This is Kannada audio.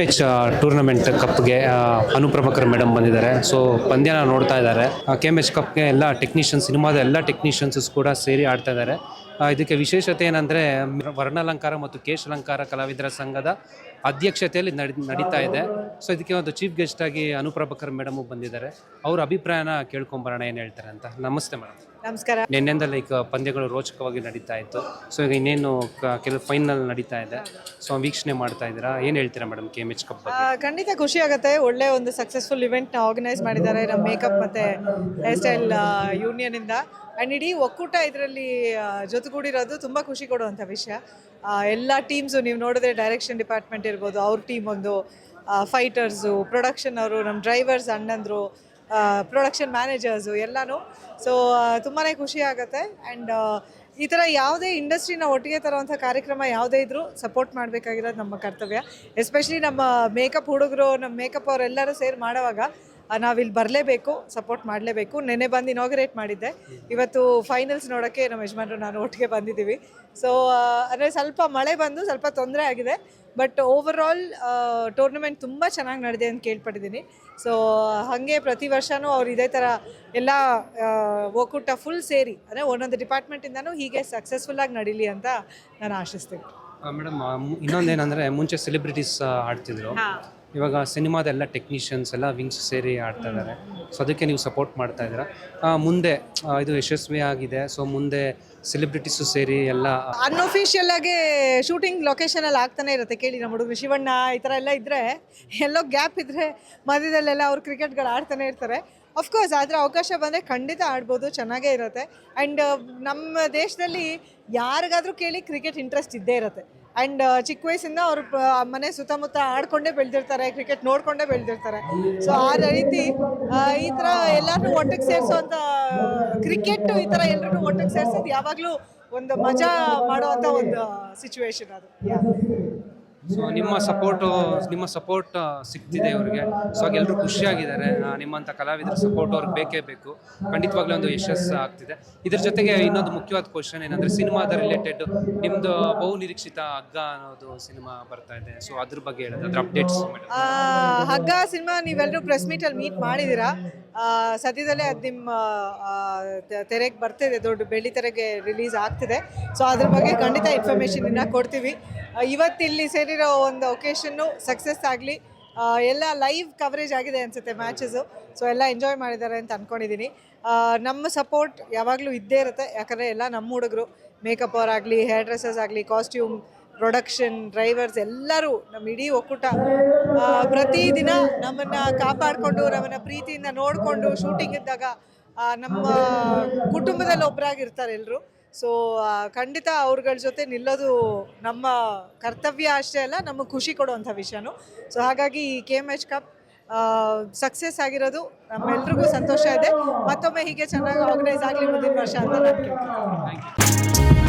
ಬೆಚ್ ಟೂರ್ನಮೆಂಟ್ ಕಪ್ಗೆ ಅನುಪ್ರಭಕರ್ ಮೇಡಮ್ ಬಂದಿದ್ದಾರೆ. ಸೊ ಪಂದ್ಯನ ನೋಡ್ತಾ ಇದ್ದಾರೆ. ಕೆ ಎಂ ಎಚ್ ಕಪ್ಗೆ ಎಲ್ಲ ಟೆಕ್ನಿಷಿಯನ್ಸ್ ಸಿನಿಮಾದ ಎಲ್ಲ ಟೆಕ್ನಿಷಿಯನ್ಸ್ ಕೂಡ ಸೇರಿ ಆಡ್ತಾ ಇದ್ದಾರೆ. ಇದಕ್ಕೆ ವಿಶೇಷತೆ ಏನಂದರೆ ವರ್ಣಾಲಂಕಾರ ಮತ್ತು ಕೇಶಾಲಂಕಾರ ಕಲಾವಿದರ ಸಂಘದ ಅಧ್ಯಕ್ಷತೆಯಲ್ಲಿ ನಡಿ ನಡೀತಾ ಇದೆ. ಸೊ ಇದಕ್ಕೆ ಒಂದು ಚೀಫ್ ಗೆಸ್ಟ್ ಆಗಿ ಅನುಪ್ರಭಕರ್ ಮೇಡಮು ಬಂದಿದ್ದಾರೆ. ಅವ್ರ ಅಭಿಪ್ರಾಯನ ಕೇಳ್ಕೊಂಬರೋಣ ಏನು ಹೇಳ್ತಾರೆ ಅಂತ. ನಮಸ್ತೆ ಮೇಡಮ್. ನಮಸ್ಕಾರ. ನಿನ್ನೆಂದ ಲೈಕ್ ಪಂದ್ಯಗಳು ರೋಚಕವಾಗಿ ನಡೀತಾ ಇತ್ತು. ಸೊ ಈಗ ಇನ್ನೇನು ಕೆಲವು ಫೈನಲ್ ನಡೀತಾ ಇದೆ. ಸೊ ವೀಕ್ಷಣೆ ಮಾಡ್ತಾ ಇದ್ದೀರಾ? ಏನು ಹೇಳ್ತೀರಾ madam K M H cup ಖಂಡಿತ ಖುಷಿ ಆಗುತ್ತೆ. ಒಳ್ಳೆ ಒಂದು ಸಕ್ಸಸ್ಫುಲ್ ಇವೆಂಟ್ನ ಆರ್ಗನೈಸ್ ಮಾಡಿದ್ದಾರೆ ನಮ್ಮ ಮೇಕಪ್ ಮತ್ತು ಹೇರ್ ಸ್ಟೈಲ್ ಯೂನಿಯನಿಂದ ಆ್ಯಂಡ್ ಇಡೀ ಒಕ್ಕೂಟ ಇದರಲ್ಲಿ ಜೊತೆಗೂಡಿರೋದು ತುಂಬ ಖುಷಿ ಕೊಡುವಂಥ ವಿಷಯ. ಎಲ್ಲ ಟೀಮ್ಸು ನೀವು ನೋಡಿದ್ರೆ ಡೈರೆಕ್ಷನ್ ಡಿಪಾರ್ಟ್ಮೆಂಟ್ ಇರ್ಬೋದು, ಅವ್ರ ಟೀಮ್ ಒಂದು ಫೈಟರ್ಸು ಪ್ರೊಡಕ್ಷನ್ ಅವರು ನಮ್ಮ ಡ್ರೈವರ್ಸ್ ಅಣ್ಣಂದರು ಪ್ರೊಡಕ್ಷನ್ ಮ್ಯಾನೇಜರ್ಸು ಎಲ್ಲನೂ. ಸೊ ತುಂಬಾ ಖುಷಿ ಆಗುತ್ತೆ. ಆ್ಯಂಡ್ ಈ ಥರ ಯಾವುದೇ ಇಂಡಸ್ಟ್ರಿನ ಒಟ್ಟಿಗೆ ತರುವಂಥ ಕಾರ್ಯಕ್ರಮ ಯಾವುದೇ ಇದ್ದರೂ ಸಪೋರ್ಟ್ ಮಾಡಬೇಕಾಗಿರೋದು ನಮ್ಮ ಕರ್ತವ್ಯ. ಎಸ್ಪೆಷಲಿ ನಮ್ಮ ಮೇಕಪ್ ಹುಡುಗರು, ನಮ್ಮ ಮೇಕಪ್ ಅವರೆಲ್ಲರೂ ಸೇರಿ ಮಾಡೋವಾಗ ನಾವಿಲ್ಲಿ ಬರಲೇಬೇಕು ಸಪೋರ್ಟ್ ಮಾಡಲೇಬೇಕು. ನೆನ್ನೆ ಬಂದು ಇನಾಗ್ರೇಟ್ ಮಾಡಿದ್ದೆ. ಇವತ್ತು ಫೈನಲ್ಸ್ ನೋಡೋಕ್ಕೆ ನಮ್ಮ ಯಜಮಾನರು ನಾನು ಒಟ್ಟಿಗೆ ಬಂದಿದ್ದೀವಿ. ಸೊ ಅಂದರೆ ಸ್ವಲ್ಪ ಮಳೆ ಬಂದು ಸ್ವಲ್ಪ ತೊಂದರೆ ಆಗಿದೆ. ಬಟ್ ಓವರ್ ಆಲ್ ಟೂರ್ನಮೆಂಟ್ ತುಂಬ ಚೆನ್ನಾಗಿ ನಡೆದಿದೆ ಅಂತ ಕೇಳ್ಪಟ್ಟಿದ್ದೀನಿ. ಸೊ ಹಾಗೆ ಪ್ರತಿ ವರ್ಷವೂ ಅವ್ರು ಇದೇ ಥರ ಎಲ್ಲ ಒಕ್ಕೂಟ ಫುಲ್ ಸೇರಿ ಅಂದರೆ ಒಂದೊಂದು ಡಿಪಾರ್ಟ್ಮೆಂಟಿಂದನೂ ಹೀಗೆ ಸಕ್ಸಸ್ಫುಲ್ಲಾಗಿ ನಡೀಲಿ ಅಂತ ನಾನು ಆಶಿಸ್ತೀನಿ. ಮೇಡಮ್ ಇನ್ನೊಂದೇನಂದ್ರೆ ಮುಂಚೆ ಸೆಲೆಬ್ರಿಟೀಸ್ ಆಡ್ತಿದ್ರು. ಇವಾಗ ಸಿನಿಮಾದ ಎಲ್ಲ ಟೆಕ್ನಿಷಿಯನ್ಸ್ ಎಲ್ಲ ವಿಂಗ್ಸ್ ಸೇರಿ ಆಡ್ತಾ ಇದ್ದಾರೆ ಸೊ ಅದಕ್ಕೆ ನೀವು ಸಪೋರ್ಟ್ ಮಾಡ್ತಾ ಇದ್ದೀರಾ? ಮುಂದೆ ಇದು ಯಶಸ್ವಿ ಆಗಿದೆ. ಸೊ ಮುಂದೆ ಸೆಲೆಬ್ರಿಟೀಸು ಸೇರಿ ಎಲ್ಲ ಅನ್ಅಫಿಷಿಯಲ್ ಆಗಿ ಶೂಟಿಂಗ್ ಲೊಕೇಶನಲ್ಲಿ ಆಗ್ತಾನೆ ಇರುತ್ತೆ. ಕೇಳಿ ನಮ್ಮ ಹುಡುಗರು, ಶಿವಣ್ಣ ಈ ಥರ ಎಲ್ಲ ಇದ್ದರೆ ಎಲ್ಲೋ ಗ್ಯಾಪ್ ಇದ್ರೆ ಮಧ್ಯದಲ್ಲೆಲ್ಲ ಅವ್ರು ಕ್ರಿಕೆಟ್ಗಳು ಆಡ್ತಾನೆ ಇರ್ತಾರೆ. ಅಫ್ಕೋರ್ಸ್ ಆದರೆ ಅವಕಾಶ ಬಂದರೆ ಖಂಡಿತ ಆಡ್ಬೋದು, ಚೆನ್ನಾಗೇ ಇರುತ್ತೆ. ಆ್ಯಂಡ್ ನಮ್ಮ ದೇಶದಲ್ಲಿ ಯಾರಿಗಾದರೂ ಕೇಳಿ ಕ್ರಿಕೆಟ್ ಇಂಟ್ರೆಸ್ಟ್ ಇದ್ದೇ ಇರುತ್ತೆ. ಆ್ಯಂಡ್ ಚಿಕ್ಕ ವಯಸ್ಸಿಂದ ಅವರು ಮನೆ ಸುತ್ತಮುತ್ತ ಆಡ್ಕೊಂಡೇ ಬೆಳೆದಿರ್ತಾರೆ ಕ್ರಿಕೆಟ್ ನೋಡಿಕೊಂಡೇ ಬೆಳೆದಿರ್ತಾರೆ. ಸೊ ಆ ರೀತಿ ಈ ಥರ ಎಲ್ಲರೂ ಒಟ್ಟಿಗೆ ಸೇರಿಸುವಂಥ ಕ್ರಿಕೆಟ್ ಈ ಥರ ಎಲ್ಲರನ್ನೂ ಒಟ್ಟಿಗೆ ಸೇರಿಸೋದು ಯಾವಾಗಲೂ ಒಂದು ಮಜಾ ಮಾಡುವಂಥ ಒಂದು ಸಿಚುವೇಶನ್ ಅದು. ಸೊ ನಿಮ್ಮ ಸಪೋರ್ಟು ನಿಮ್ಮ ಸಪೋರ್ಟ್ ಸಿಗ್ತಿದೆ ಇವ್ರಿಗೆ. ಸೊ ಎಲ್ಲರೂ ಖುಷಿಯಾಗಿದ್ದಾರೆ. ನಿಮ್ಮಂಥ ಕಲಾವಿದರ ಸಪೋರ್ಟ್ ಅವ್ರಿಗೆ ಬೇಕೇ ಬೇಕು. ಖಂಡಿತವಾಗ್ಲೂ ಒಂದು ಯಶಸ್ಸು ಆಗ್ತಿದೆ. ಇದ್ರ ಜೊತೆಗೆ ಇನ್ನೊಂದು ಮುಖ್ಯವಾದ ಕ್ವಶನ್ ಏನಂದ್ರೆ ಸಿನಿಮಾದ ರಿಲೇಟೆಡ್ ನಿಮ್ಮದು ಬಹು ನಿರೀಕ್ಷಿತ ಹಗ್ಗ ಅನ್ನೋದು ಸಿನಿಮಾ ಬರ್ತಾ ಇದೆ. ಸೊ ಅದ್ರ ಬಗ್ಗೆ ಹೇಳೋದು ಅದ್ರ ಅಪ್ಡೇಟ್ಸ್ ಆ, ಹಗ್ಗ ಸಿನಿಮಾ ನೀವೆಲ್ಲರೂ ಪ್ರೆಸ್ ಮೀಟಲ್ಲಿ ಮೀಟ್ ಮಾಡಿದ್ದೀರಾ? ಸದ್ಯದಲ್ಲೇ ಅದು ನಿಮ್ಮ ತೆರೆಗೆ ಬರ್ತಿದೆ ದೊಡ್ಡ ಬೆಳ್ಳಿ ತೆರೆಗೆ ರಿಲೀಸ್ ಆಗ್ತಿದೆ. ಸೊ ಅದ್ರ ಬಗ್ಗೆ ಖಂಡಿತ ಇನ್ಫಾರ್ಮೇಷನ್ ಇನ್ನ ಕೊಡ್ತೀವಿ. ಇವತ್ತಿಲ್ಲಿ ಸೇರಿರೋ ಒಂದು ಒಕೇಶನ್ನು ಸಕ್ಸಸ್ ಆಗಲಿ. ಎಲ್ಲ ಲೈವ್ ಕವರೇಜ್ ಆಗಿದೆ ಅನಿಸುತ್ತೆ ಮ್ಯಾಚಸ್ಸು ಸೊ ಎಲ್ಲ ಎಂಜಾಯ್ ಮಾಡಿದ್ದಾರೆ ಅಂತ ಅಂದ್ಕೊಂಡಿದ್ದೀನಿ ನಮ್ಮ ಸಪೋರ್ಟ್ ಯಾವಾಗಲೂ ಇದ್ದೇ ಇರುತ್ತೆ. ಯಾಕಂದರೆ ಎಲ್ಲ ನಮ್ಮ ಹುಡುಗರು ಮೇಕಪ್ ಅವರಾಗಲಿ ಹೇರ್ ಡ್ರೆಸ್ಸಸ್ ಆಗಲಿ ಕಾಸ್ಟ್ಯೂಮ್ ಪ್ರೊಡಕ್ಷನ್ ಡ್ರೈವರ್ಸ್ ಎಲ್ಲರೂ ನಮ್ಮ ಇಡೀ ಒಕ್ಕೂಟ ಪ್ರತಿದಿನ ನಮ್ಮನ್ನು ಕಾಪಾಡಿಕೊಂಡು, ನಮ್ಮನ್ನು ಪ್ರೀತಿಯಿಂದ ನೋಡಿಕೊಂಡು ಶೂಟಿಂಗ್ ಇದ್ದಾಗ ನಮ್ಮ ಕುಟುಂಬದಲ್ಲಿ ಒಬ್ಬರಾಗಿರ್ತಾರೆ ಎಲ್ಲರೂ ಸೊ ಖಂಡಿತ ಅವ್ರಗಳ ಜೊತೆ ನಿಲ್ಲೋದು ನಮ್ಮ ಕರ್ತವ್ಯ ಅಷ್ಟೇ ಅಲ್ಲ ನಮಗೆ ಖುಷಿ ಕೊಡುವಂಥ ವಿಷಯನೂ. ಸೊ ಹಾಗಾಗಿ ಈ K M H cup success ಆಗಿರೋದು ನಮ್ಮೆಲ್ರಿಗೂ ಸಂತೋಷ ಇದೆ. ಮತ್ತೊಮ್ಮೆ ಹೀಗೆ ಚೆನ್ನಾಗಿ ಆರ್ಗನೈಸ್ ಆಗಲಿ ಮುಂದಿನ ವರ್ಷ ಅಂತ ನಾನು